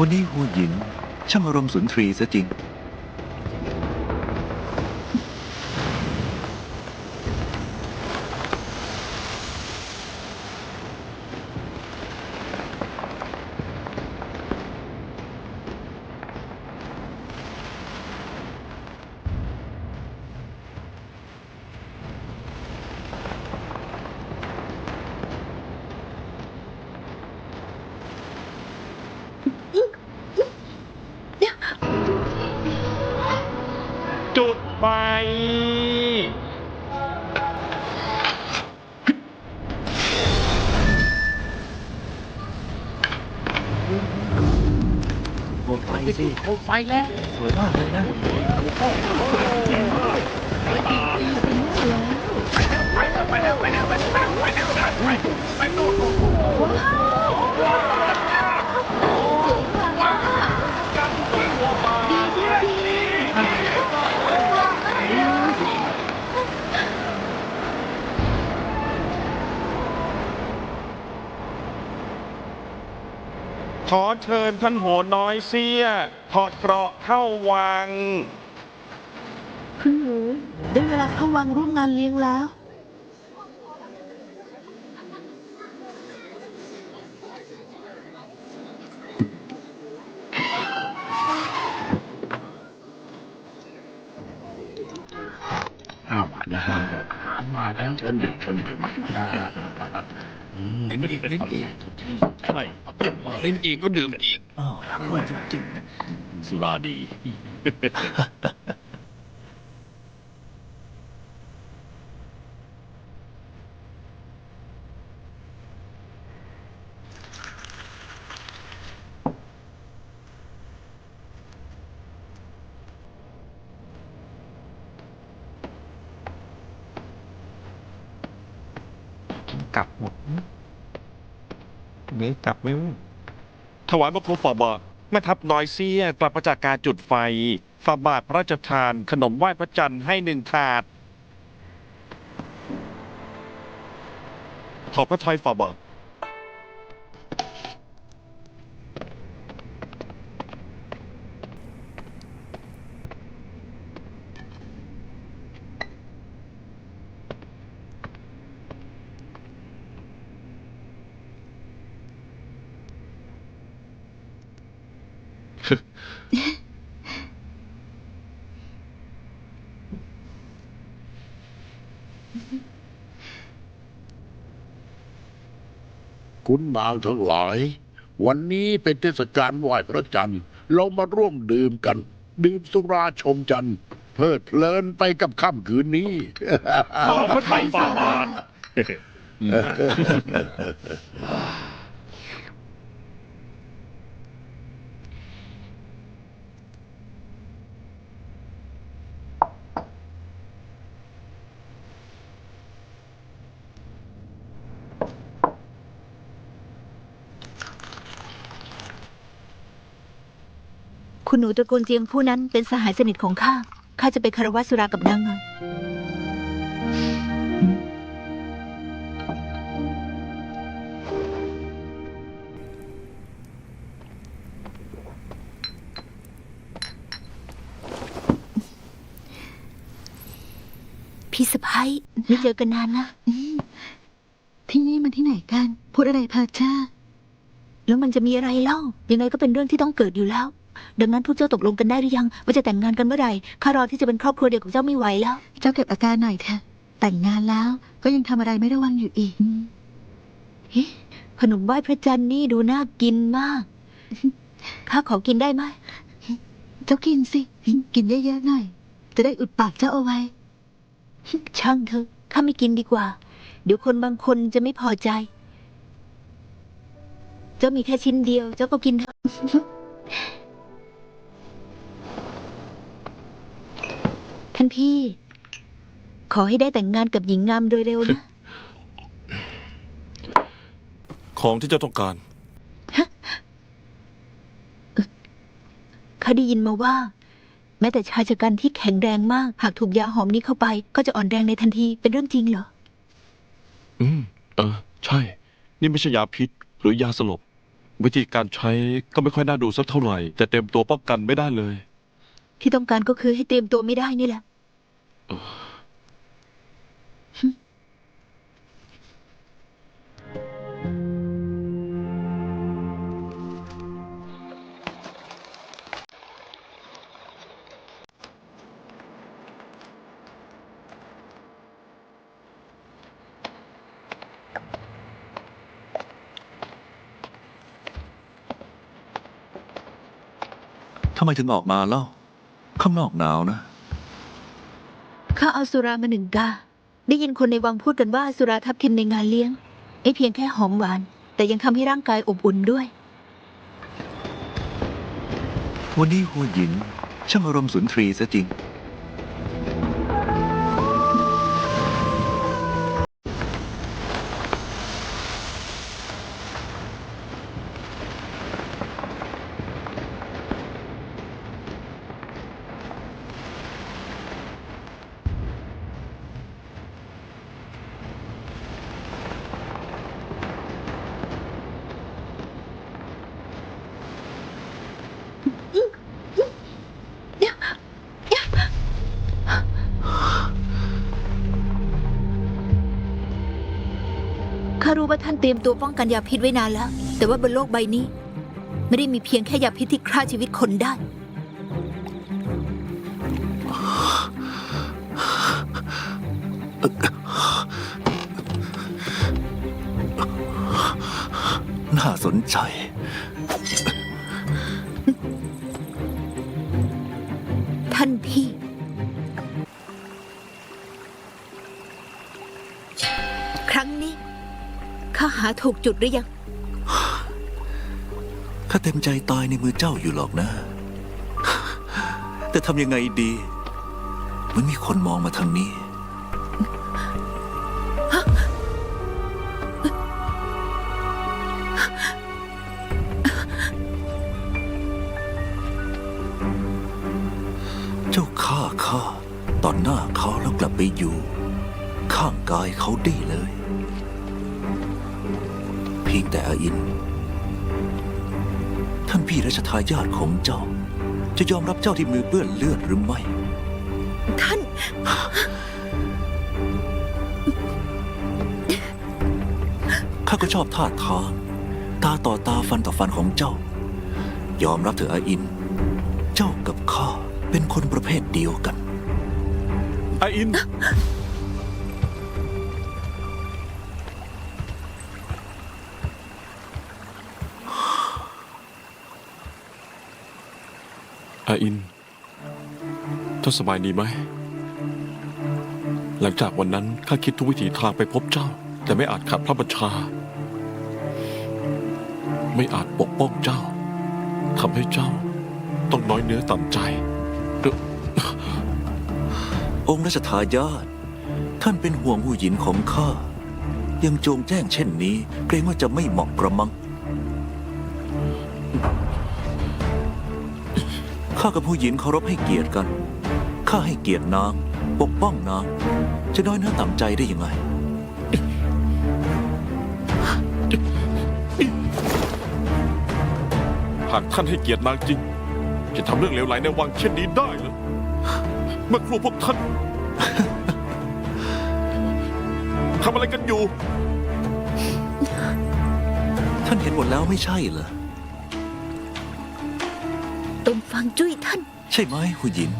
วันนี้หูหยินช่างอารมณ์สุนทรีซะจริง ไฟโคไฟสิโคมไฟแล้ว สวยมากเลยนะ ขอเชิญท่านโหนน้อยเสียถอดเกราะเข้าวัง คุณหนูได้เวลาเข้าวังร่วมงานเลี้ยงแล้ว อ้าวมาแล้วมาแล้วเชิญเด็กเชิญเด็กลิ้นอีกลิ้นอีก ใช่ลิ้นอีกก็ดื่มอีกอ้าวอร่อยจริงสุราดี กลับหมด นี่กลับไหมถวายบังคมฝ่าบาทแม่ทัพน้อยเซียกลับมาจากการจุดไฟฝ่าบาทพระราชทานขนมไหว้พระจันทร์ให้หนึ่งถาดขอบพระทัยฝ่าบาท คุณนางทั้งหลาย วันนี้เป็นเทศกาลไหว้พระจันทร์ เรามาร่วมดื่มกัน ดื่มสุราชมจันทร์ เพลิดเพลินไปกับค่ำคืนนี้ ขอบพระทัยฝ่าบาท คุณหนูตระกูลเจียงผู้นั้นเป็นสหายสนิทของข้า ข้าจะไปคารวะสุรากับนางงามพี่สะพ้ายไม่เจอกันนานนะที่นี่มันที่ไหนกัน พูดอะไรเพอเจ้าแล้วมันจะมีอะไรเล่า ยังไงก็เป็นเรื่องที่ต้องเกิดอยู่แล้ว ดังนั้นพวกเจ้าตกลงกันได้หรือยัง ว่าจะแต่งงานกันเมื่อไหร่ข้ารอที่จะเป็นครอบครัวเดียวกับเจ้าไม่ไหวแล้ว เจ้าเก็บอาการหน่อยเถอะ แต่งงานแล้วก็ยังทำอะไรไม่ระวังอยู่อีก เฮ้ขนมไหว้พระจันทร์นี่ดูน่ากินมาก ข้าขอกินได้ไหมเจ้ากินสิ กินเยอะๆหน่อย จะได้อุดปากเจ้าเอาไว้ ช่างเถอะข้าไม่กินดีกว่า เดี๋ยวคนบางคนจะไม่พอใจ เจ้ามีแค่ชิ้นเดียว เจ้าก็กินเถอะานพี่ ขอให้ได้แต่งงานกับหญิงงามโดยเร็วนะ ของที่เจ้าต้องการข้าได้ยินมาว่า แม้แต่ชายชะกันที่แข็งแรงมาก หากถูกยาหอมนี้เข้าไป ก็จะอ่อนแรงในทันทีเป็นเรื่องจริงเหรอ อืม เออ ใช่ นี่ไม่ใช่ยาพิษ หรือยาสลบ วิธีการใช้ก็ไม่ค่อยน่าดูสักเท่าไหร่ แต่เต็มตัวป้องกันไม่ได้เลย ที่ต้องการก็คือให้เตรียมตัวไม่ได้นี่แหละ ทำไมถึงออกมาเล่า ข้างนอกหนาวนะ เอาสุรามาหนึ่งกา ได้ยินคนในวังพูดกันว่าสุราทับทิมในงานเลี้ยงไอ้เพียงแค่หอมหวาน แต่ยังทำให้ร่างกายอบอุ่นด้วย วันนี้หัวหยินช่างอารมณ์สุนทรีซะจริง รู้ว่าท่านเตรียมตัวป้องกันยาพิษไว้นานแล้ว แต่ว่าบนโลกใบนี้ ไม่ได้มีเพียงแค่ยาพิษที่ฆ่าชีวิตคนได้ น่าสนใจ ท่านพี่ ครั้งนี้ข้าหาถูกจุดหรือยัง ข้าเต็มใจตายในมือเจ้าอยู่หรอกนะ แต่ทำยังไงดี มันมีคนมองมาทางนี้ เจ้าฆ่าข้าต่อหน้าเขาแล้วกลับไปอยู่ ข้างกายเขาได้เลย พียงแต่อาอิน ท่านพี่รัชทายาทของเจ้า จะยอมรับเจ้าที่มือเปื้อนเลือดหรือไม่ ท่าน ข้าก็ชอบท่าทางตาต่อตาฟันต่อฟันของเจ้า ยอมรับเถอะอาอิน เจ้ากับข้าเป็นคนประเภทเดียวกัน อาอิน อาอินท่านสบายดีไหม หลังจากวันนั้นข้าคิดทุกวิถีทางไปพบเจ้า แต่ไม่อาจขัดพระบัญชา ไม่อาจปกป้องเจ้าทำให้เจ้า ต้องน้อยเนื้อต่ำใจ องค์รัชทายาทท่านเป็นห่วงหูหยินของข้า ยังโจงแจ้งเช่นนี้ เกรงว่าจะไม่เหมาะกระมัง ข้ากับผู้หญินเคารพให้เกียรติกัน ข้าให้เกียรตินาง ปกป้องนาง จะน้อยเนื้อต่ำใจได้ยังไง หากท่านให้เกียรตินางจริง จะทำเรื่องเลวไหลในวังเช่นนี้ได้เหรอเมื่อครูพวกท่านทำอะไรกันอยู่ ท่านเห็นหมดแล้วไม่ใช่เหรอ ตนฟังจุ้ยท่าน ใช่ไหมหูหยิน